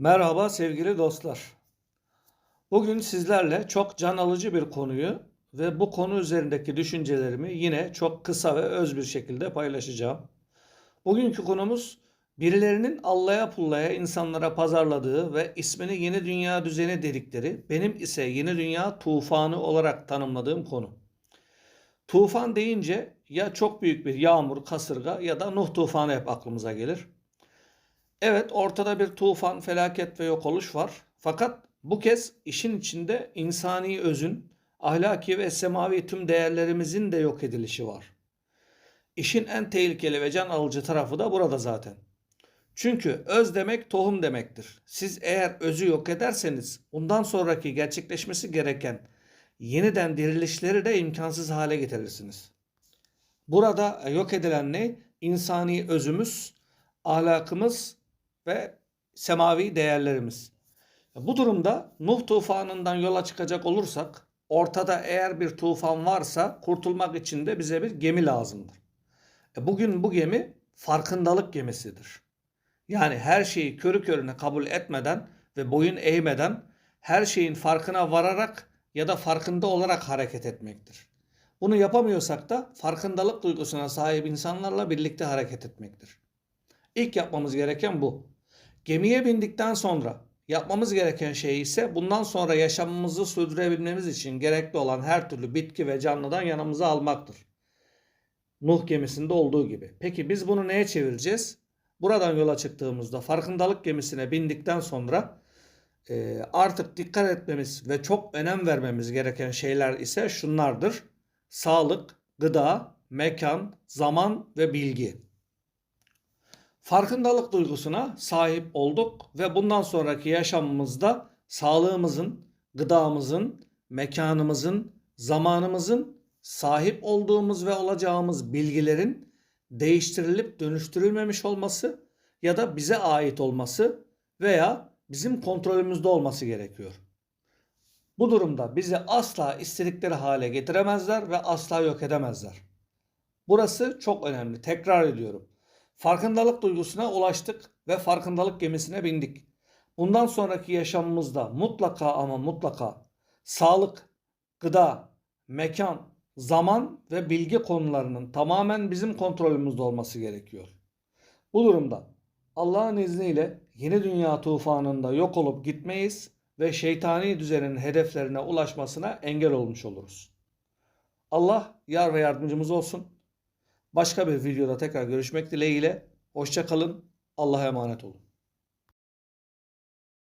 Merhaba sevgili dostlar. Bugün sizlerle çok can alıcı bir konuyu ve bu konu üzerindeki düşüncelerimi yine çok kısa ve öz bir şekilde paylaşacağım. Bugünkü konumuz birilerinin allaya pullaya insanlara pazarladığı ve ismini yeni dünya düzeni dedikleri, benim ise yeni dünya tufanı olarak tanımladığım konu. Tufan deyince ya çok büyük bir yağmur, kasırga ya da Nuh tufanı hep aklımıza gelir. Evet ortada bir tufan, felaket ve yok oluş var. Fakat bu kez işin içinde insani özün, ahlaki ve semavi tüm değerlerimizin de yok edilişi var. İşin en tehlikeli ve can alıcı tarafı da burada zaten. Çünkü öz demek tohum demektir. Siz eğer özü yok ederseniz bundan sonraki gerçekleşmesi gereken yeniden dirilişleri de imkansız hale getirirsiniz. Burada yok edilen ne? İnsani özümüz, ahlakımız ve semavi değerlerimiz. Bu durumda Nuh tufanından yola çıkacak olursak ortada eğer bir tufan varsa kurtulmak için de bize bir gemi lazımdır. E bugün bu gemi farkındalık gemisidir. Yani her şeyi körü körüne kabul etmeden ve boyun eğmeden her şeyin farkına vararak ya da farkında olarak hareket etmektir. Bunu yapamıyorsak da farkındalık duygusuna sahip insanlarla birlikte hareket etmektir. İlk yapmamız gereken bu. Gemiye bindikten sonra yapmamız gereken şey ise bundan sonra yaşamımızı sürdürebilmemiz için gerekli olan her türlü bitki ve canlıdan yanımıza almaktır. Nuh gemisinde olduğu gibi. Peki biz bunu neye çevireceğiz? Buradan yola çıktığımızda farkındalık gemisine bindikten sonra e, artık dikkat etmemiz ve çok önem vermemiz gereken şeyler ise şunlardır. Sağlık, gıda, mekan, zaman ve bilgi. Farkındalık duygusuna sahip olduk ve bundan sonraki yaşamımızda sağlığımızın, gıdamızın, mekanımızın, zamanımızın sahip olduğumuz ve olacağımız bilgilerin değiştirilip dönüştürülmemiş olması ya da bize ait olması veya bizim kontrolümüzde olması gerekiyor. Bu durumda bizi asla istedikleri hale getiremezler ve asla yok edemezler. Burası çok önemli. Tekrar ediyorum. Farkındalık duygusuna ulaştık ve farkındalık gemisine bindik. Bundan sonraki yaşamımızda mutlaka ama mutlaka sağlık, gıda, mekan, zaman ve bilgi konularının tamamen bizim kontrolümüzde olması gerekiyor. Bu durumda Allah'ın izniyle yeni dünya tufanında yok olup gitmeyiz ve şeytani düzenin hedeflerine ulaşmasına engel olmuş oluruz. Allah yar ve yardımcımız olsun. Başka bir videoda tekrar görüşmek dileğiyle. Hoşça kalın. Allah'a emanet olun.